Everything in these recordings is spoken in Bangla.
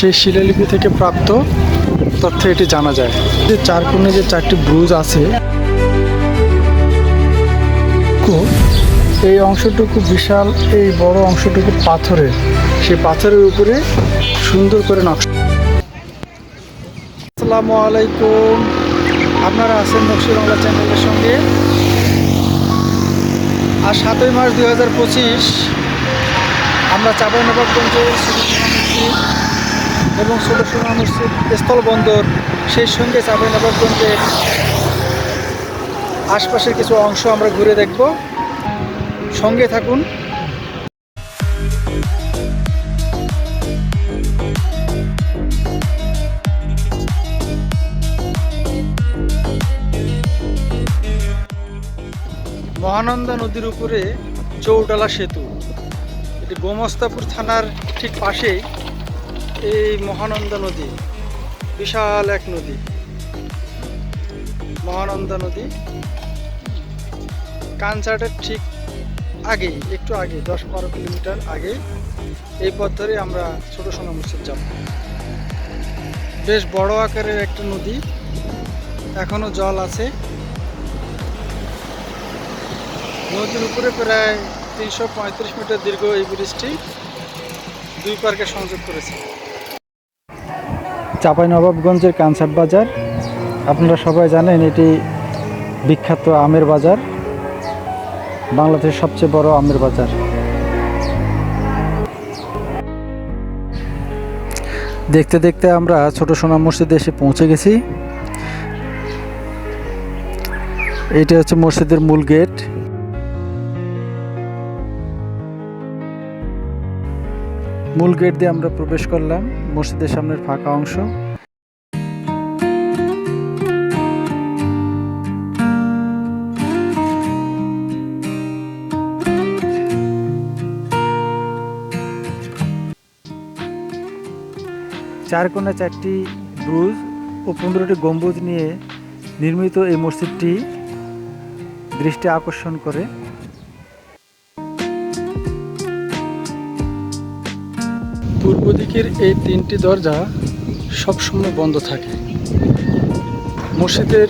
সেই শিলালিপি থেকে প্রাপ্ত তথ্যে এটি জানা যায়। যে চার কোণে যে চারটি ব্রুজ আছে, এই অংশটুকু বিশাল, এই বড় অংশটুকু পাথরের। সেই পাথরের উপরে সুন্দর করে নকশা। আসসালামু আলাইকুম। আপনারা আছেন নকশি বাংলা চ্যানেলের সঙ্গে। আর সাতই মার্চ দুই হাজার পঁচিশ। আমরা চাঁপাইনবাবগঞ্জের এবং ছোটসোনা মসজিদ স্থলবন্দর সেই সঙ্গে চাঁপাইনবাবগঞ্জের আশপাশের কিছু অংশ আমরা ঘুরে দেখব। সঙ্গে থাকুন। মহানন্দা নদীর উপরে চৌডালা সেতু। এটি গোমস্তাপুর থানার ঠিক পাশেই। এই মহানন্দা নদী, বিশাল এক নদী। মহানন্দা নদী কানসার্টের ঠিক আগে একটু আগে দশ বারো কিলোমিটার আগে এই পথ ধরে আমরা ছোট সোনা মসজিদ যাব। বেশ বড় আকারের একটা নদী, এখনও জল আছে। নদীর উপরে প্রায় তিনশো পঁয়ত্রিশ মিটার দীর্ঘ এই ব্রিজটি দুই পার্কে সংযোগ করেছে। চাপাই নবাবগঞ্জের কানসাট বাজার। আপনারা সবাই জানেন এটি বিখ্যাত আমের বাজার, বাংলাদেশের সবচেয়ে বড় আমের বাজার। দেখতে দেখতে আমরা ছোট সোনা মসজিদে এসে পৌঁছে গেছি। এইটা হচ্ছে মসজিদের মূল গেট। মূল গেট দিয়ে আমরা প্রবেশ করলাম, মসজিদের সামনের ফাঁকা অংশ। চার কোণে চারটি ব্রুজ ও পনেরোটি গম্বুজ নিয়ে নির্মিত এই মসজিদটি দৃষ্টি আকর্ষণ করে। পূর্ব দিকের এই তিনটি দরজা সবসময় বন্ধ থাকে। মসজিদের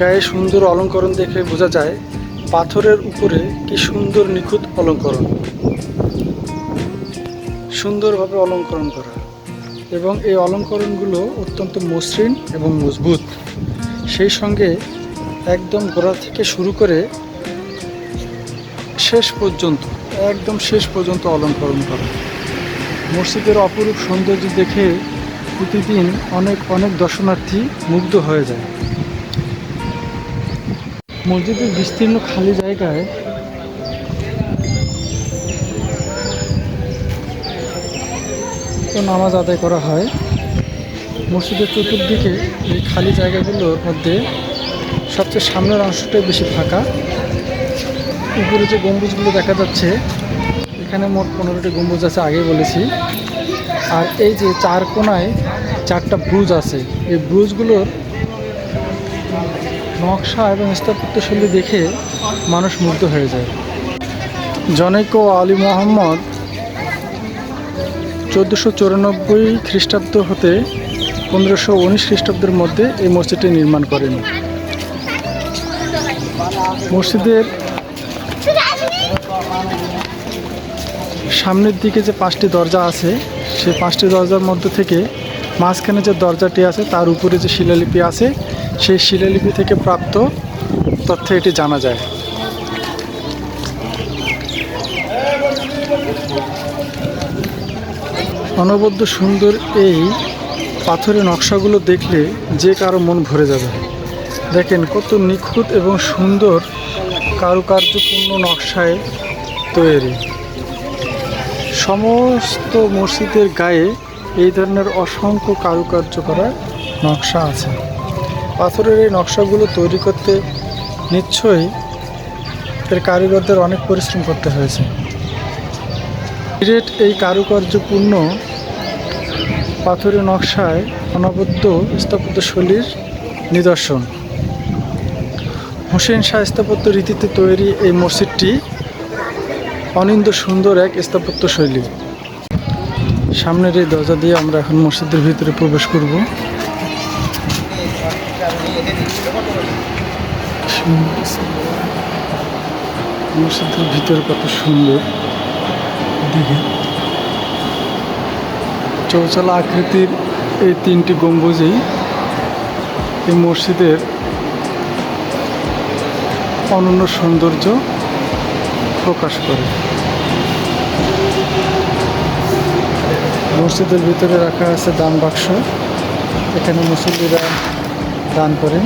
গায়ে সুন্দর অলঙ্করণ দেখে বোঝা যায় পাথরের উপরে কি সুন্দর নিখুঁত অলঙ্করণ। সুন্দরভাবে অলঙ্করণ করা। এবং এই অলঙ্করণগুলো অত্যন্ত মসৃণ এবং মজবুত। সেই সঙ্গে একদম গোড়া থেকে শুরু করে শেষ পর্যন্ত, একদম শেষ পর্যন্ত অলঙ্করণ করা। মসজিদের অপরূপ সৌন্দর্য দেখে প্রতিদিন অনেক অনেক দর্শনার্থী মুগ্ধ হয়ে যায়। মসজিদের বিস্তীর্ণ খালি জায়গায় নামাজ আদায় করা হয়। মসজিদের চতুর্দিকে এই খালি জায়গাগুলোর মধ্যে সবচেয়ে সামনের অংশটাই বেশি ফাঁকা। উপরে যে গম্বুজগুলো দেখা যাচ্ছে এখানে মোট পনেরোটি গম্বুজ আছে আগে বলেছি। আর এই যে চার কোনায় চারটা ব্রুজ আছে, এই ব্রুজগুলোর নকশা এবং স্থাপত্যশৈলী দেখে মানুষ মুগ্ধ হয়ে যায়। জনৈক আলী মোহাম্মদ চোদ্দোশো চুরানব্বই খ্রিস্টাব্দ হতে পনেরোশো উনিশ খ্রিস্টাব্দের মধ্যে এই মসজিদটি নির্মাণ করেন। মসজিদের সামনের দিকে যে পাঁচটি দরজা আছে সে পাঁচটি দরজার মধ্যে থেকে মাঝখানে যে দরজাটি আছে, তার উপরে যে শিলালিপি আছে, সেই শিলালিপি থেকে প্রাপ্ত তথ্যে এটি জানা যায়। অনবদ্য সুন্দর এই পাথরের নকশাগুলো দেখলে যে কারও মন ভরে যাবে। দেখেন কত নিখুঁত এবং সুন্দর কারুকার্যপূর্ণ নকশায় তৈরি। সমস্ত মসজিদের গায়ে এই ধরনের অসংখ্য কারুকার্য করা নকশা আছে। পাথরের এই নকশাগুলো তৈরি করতে নিশ্চয়ই এর কারিগরদের অনেক পরিশ্রম করতে হয়েছে। গ্রেট এই কারুকার্যপূর্ণ পাথরের নকশায় অনবদ্য স্থাপত্যশৈলীর নিদর্শন। হোসেন শাহ স্থাপত্য রীতিতে তৈরি এই মসজিদটি অনিন্দ সুন্দর এক স্থাপত্য শৈলী। সামনের এই দরজা দিয়ে আমরা এখন মসজিদের ভিতরে প্রবেশ করব। মসজিদের ভিতরে কত সুন্দর। দিকে চৌচালা আকৃতির এই তিনটি গম্বুজেই এই মসজিদের অনন্য সৌন্দর্য প্রকাশ করে। মসজিদের ভিতরে রাখা আছে দান বাক্স। এখানে মুসল্লিরা দান করেন।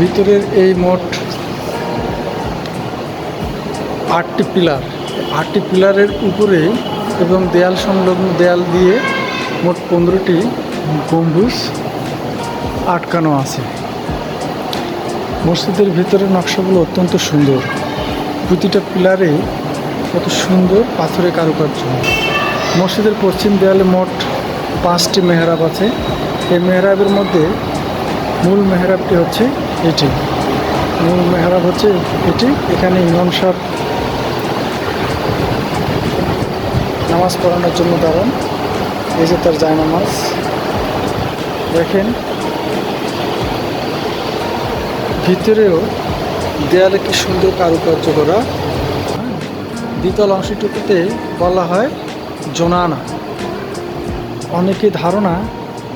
ভিতরের এই মোট আটটি পিলার, আটটি পিলারের উপরে এবং দেয়াল সংলগ্ন দেয়াল দিয়ে মোট পনেরোটি গম্বুজ আটকানো আছে। মসজিদের ভিতরের নকশাগুলো অত্যন্ত সুন্দর। প্রতিটা পিলারে কত সুন্দর পাথরের কারুকার্য। মসজিদের পশ্চিম দেয়ালে মোট পাঁচটি মেহরাব আছে। এই মেহরাবের মধ্যে মূল মেহরাবটি হচ্ছে এটি। মূল মেহরাব হচ্ছে এটি। এখানে ইমাম সাহেব নামাজ পড়ানোর জন্য দাঁড়ান। এই যে তার যায় নামাজ। দেখেন, ভিতরেও দেয়ালে কি সুন্দর কারুকার্য করা? দ্বিতল অংশটুকুতে বলা হয় জোনানা। অনেকে ধারণা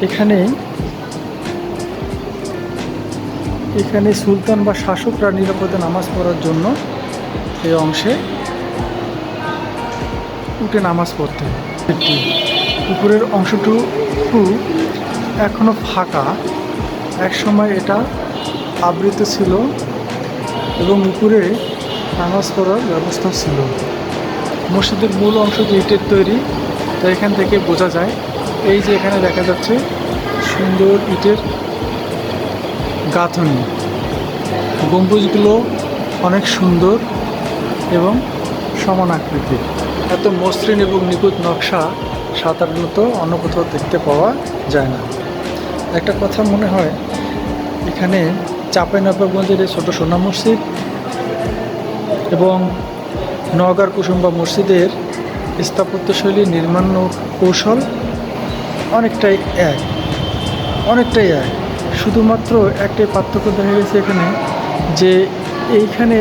এখানে এখানে সুলতান বা শাসকরা নিরাপদে নামাজ পড়ার জন্য এই অংশে উঠে নামাজ পড়তে। উপরের অংশটুকু এখনও ফাঁকা। এক সময় এটা আবৃত ছিল। এবং উপরে নামাজ পড়ার ব্যবস্থা ছিল। মসজিদের মূল অংশটি ইটের তৈরি, তো এখান থেকে বোঝা যায়, এই যে এখানে দেখা যাচ্ছে সুন্দর ইটের গাঁথনি। গম্বুজগুলো অনেক সুন্দর এবং সমান আকৃতির এত মসৃণ এবং নিখুঁত নকশা সাধারণত অন্য কোথাও দেখতে পাওয়া যায় না। একটা কথা মনে হয়, এখানে চাঁপাইনবাবগঞ্জের এই ছোটো সোনা মসজিদ এবং নওগাঁর কুসুম্বা মসজিদের স্থাপত্যশৈলী, নির্মাণ কৌশল অনেকটাই এক অনেকটাই এক। শুধুমাত্র একটাই পার্থক্য দেখা গেছে এখানে যে এইখানে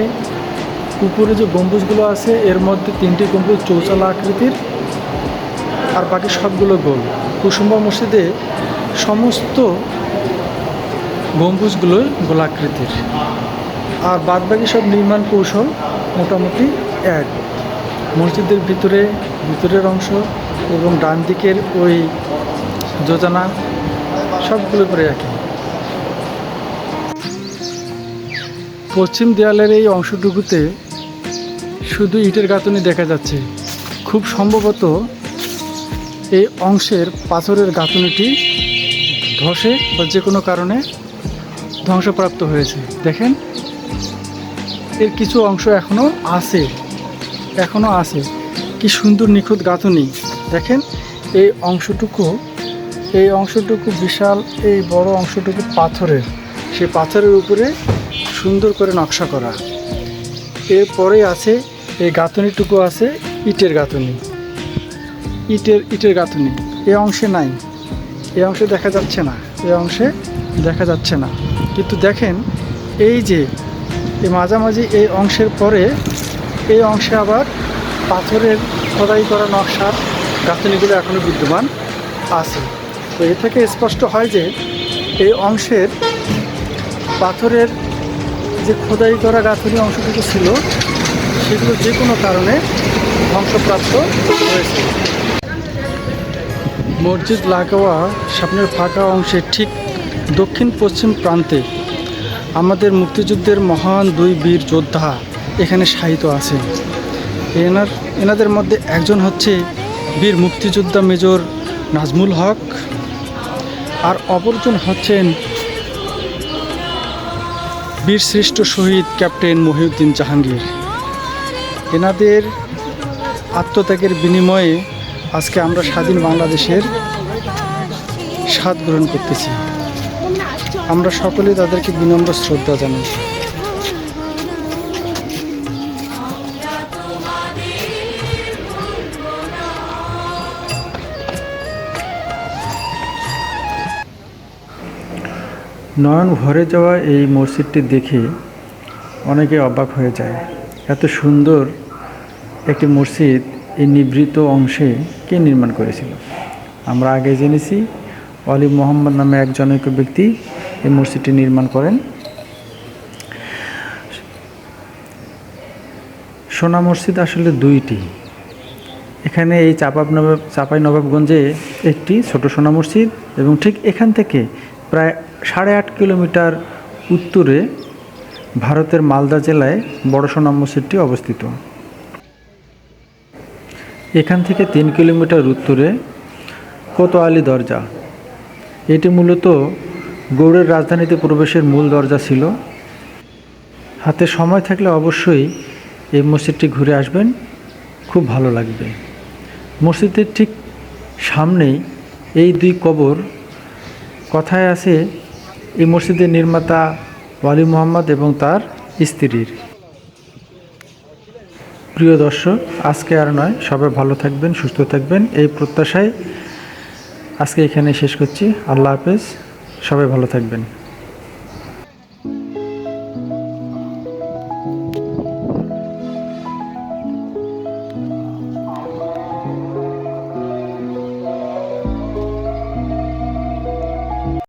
উপরে যে গম্বুজগুলো আছে, এর মধ্যে তিনটি গম্বুজ চৌচালা আকৃতির আর বাকি সবগুলো গোল। কুসুম্বা মসজিদে সমস্ত গম্বুজগুলোই গোলাকৃতির। আর বাদবাকি সব নির্মাণ কৌশল মোটামুটি এক। মসজিদের ভিতরে, ভিতরের অংশ এবং ডান দিকের ওই যোজনা সবগুলো করে একই পশ্চিম দেয়ালের এই অংশটুকুতে শুধু ইটের গাঁথনি দেখা যাচ্ছে। খুব সম্ভবত এই অংশের পাথরের গাঁথনিটি ধসে বা যে কোনো কারণে ধ্বংসপ্রাপ্ত হয়েছে। দেখেন, এর কিছু অংশ এখনও আছে এখনও আছে। কি সুন্দর নিখুঁত গাঁথনি। দেখেন, এই অংশটুকু এই অংশটুকু বিশাল, এই বড় অংশটুকু পাথরের। সেই পাথরের উপরে সুন্দর করে নকশা করা। এরপরে আছে, এই গাঁথনিটুকু আছে ইটের গাঁথনি। ইটের ইটের গাঁথনি। এ অংশে নাই। এ অংশে দেখা যাচ্ছে না। এ অংশে দেখা যাচ্ছে না। কিন্তু দেখেন, এই যে, এই মাঝামাঝি এই অংশের পরে এই অংশে আবার পাথরের খোদাই করা নকশার গাঁথনিগুলো এখনও বিদ্যমান আছে। তো এ থেকে স্পষ্ট হয় যে, এই অংশের পাথরের যে খোদাই করা গাঁথনি অংশটুকু ছিল, সেগুলো যে কোনো কারণে ধ্বংসপ্রাপ্ত হয়েছে। মসজিদ লাগোয়া সামনের ফাঁকা অংশের ঠিক দক্ষিণ পশ্চিম প্রান্তে আমাদের মুক্তিযুদ্ধের মহান দুই বীর যোদ্ধা এখানে শায়িত আছেন এনার, এনাদের মধ্যে একজন হচ্ছে বীর মুক্তিযোদ্ধা মেজর নাজমুল হক আর অপরজন হচ্ছেন বীরশ্রেষ্ঠ শহীদ ক্যাপ্টেন মহিউদ্দিন জাহাঙ্গীর। এনাদের আত্মত্যাগের বিনিময়ে আজকে আমরা স্বাধীন বাংলাদেশের স্বাদ গ্রহণ করতেছি। আমরা সকলে তাদেরকে বিনম্র শ্রদ্ধা জানাই। নয়ন ভরে যাওয়া এই মসজিদটি দেখে অনেকে অবাক হয়ে যায়। এত সুন্দর একটি মসজিদ এই নিবৃত অংশে কে নির্মাণ করেছিল? আমরা আগে জেনেছি অলি মোহাম্মদ নামে এক জনৈক ব্যক্তি এই মসজিদটি নির্মাণ করেন। সোনা মসজিদ আসলে দুইটি। এখানে এই চাপাব নবাব, চাপাই নবাবগঞ্জে একটি ছোট সোনা মসজিদ এবং ঠিক এখান থেকে প্রায় সাড়ে আট কিলোমিটার উত্তরে ভারতের মালদা জেলায় বড় সোনা মসজিদটি অবস্থিত। এখান থেকে তিন কিলোমিটার উত্তরে কোতোয়ালি দরজা। এটি মূলত গৌড়ের রাজধানীতে প্রবেশের মূল দরজা ছিল। হাতে সময় থাকলে অবশ্যই এই মসজিদটি ঘুরে আসবেন। খুব ভালো লাগবে। মসজিদের ঠিক সামনেই এই দুই কবর। কথায় আছে, এই মসজিদের নির্মাতা ওয়ালি মোহাম্মদ এবং তার স্ত্রীর। প্রিয় দর্শক, আজকে আর নয়। সবাই ভালো থাকবেন, সুস্থ থাকবেন। এই প্রত্যাশায় আজকে এখানে শেষ করছি। আল্লাহ হাফেজ। সবাই ভালো থাকবেন।